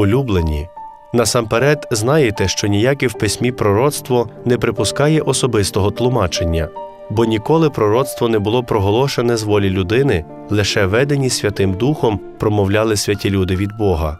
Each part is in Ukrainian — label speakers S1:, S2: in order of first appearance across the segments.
S1: Улюблені. Насамперед знаєте, що ніяке в письмі пророцтво не припускає особистого тлумачення, бо ніколи пророцтво не було проголошене з волі людини, лише ведені Святим Духом промовляли святі люди від Бога.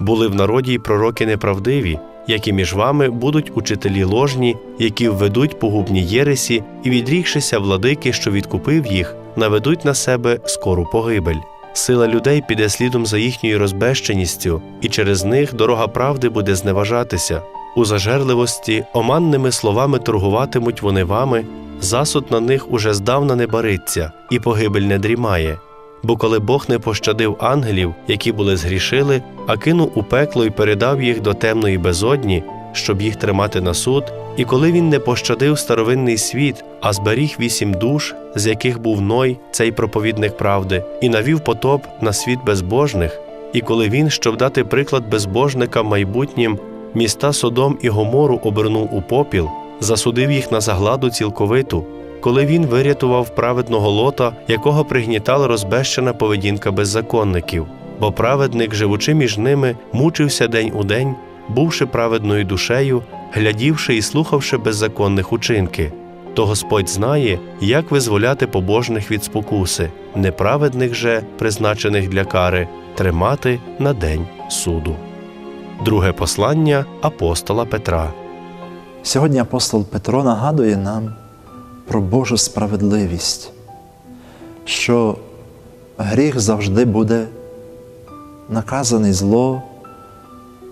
S1: Були в народі й пророки неправдиві, як і між вами будуть учителі ложні, які введуть погубні єресі і, відрікшися владики, що відкупив їх, наведуть на себе скору погибель. Сила людей піде слідом за їхньою розбещеністю, і через них дорога правди буде зневажатися. У зажерливості оманними словами торгуватимуть вони вами, засуд на них уже здавна не бариться, і погибель не дрімає. Бо коли Бог не пощадив ангелів, які були згрішили, а кинув у пекло і передав їх до темної безодні, щоб їх тримати на суд, і коли він не пощадив старовинний світ, а зберіг вісім душ, з яких був Ной, цей проповідник правди, і навів потоп на світ безбожних, і коли він, щоб дати приклад безбожникам майбутнім, міста Содом і Гомору обернув у попіл, засудив їх на загладу цілковиту, коли він вирятував праведного лота, якого пригнітала розбещена поведінка беззаконників, бо праведник, живучи між ними, мучився день у день, бувши праведною душею, глядівши і слухавши беззаконних учинки. То Господь знає, як визволяти побожних від спокуси, неправедних же, призначених для кари, тримати на день суду. Друге послання апостола Петра.
S2: Сьогодні апостол Петро нагадує нам про Божу справедливість, що гріх завжди буде наказаний зло,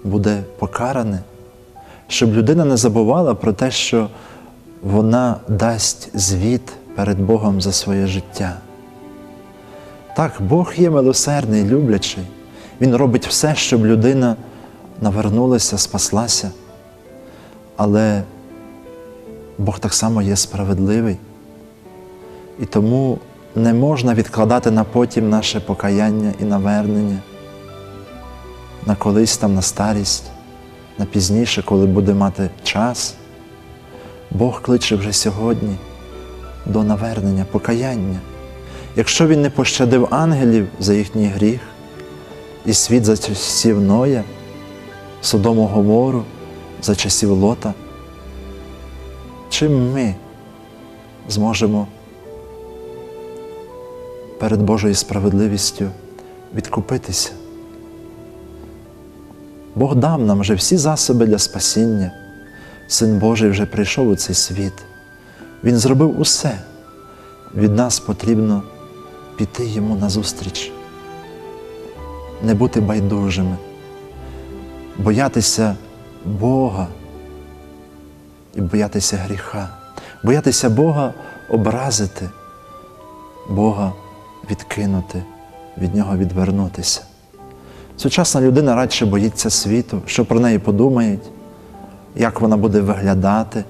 S2: буде покаране, щоб людина не забувала про те, що вона дасть звіт перед Богом за своє життя. Так, Бог є милосердний, люблячий. Він робить все, щоб людина навернулася, спаслася. Але Бог так само є справедливий. І тому не можна відкладати на потім наше покаяння і навернення, на колись там, на старість, на пізніше, коли буде мати час. Бог кличе вже сьогодні до навернення, покаяння. Якщо Він не пощадив ангелів за їхній гріх, і світ за часів Ноя, Содому Гомору, за часів Лота, чим ми зможемо перед Божою справедливістю відкупитися? Бог дав нам вже всі засоби для спасіння. Син Божий вже прийшов у цей світ. Він зробив усе. Від нас потрібно піти йому назустріч, не бути байдужими, боятися Бога і боятися гріха, боятися Бога образити, Бога відкинути, від Нього відвернутися. Сучасна людина радше боїться світу, що про неї подумають, як вона буде виглядати.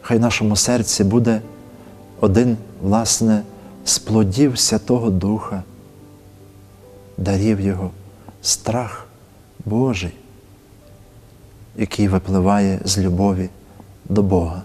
S2: Хай в нашому серці буде один, власне, з плодів Святого Духа, дарів Його страх Божий, який випливає з любові до Бога.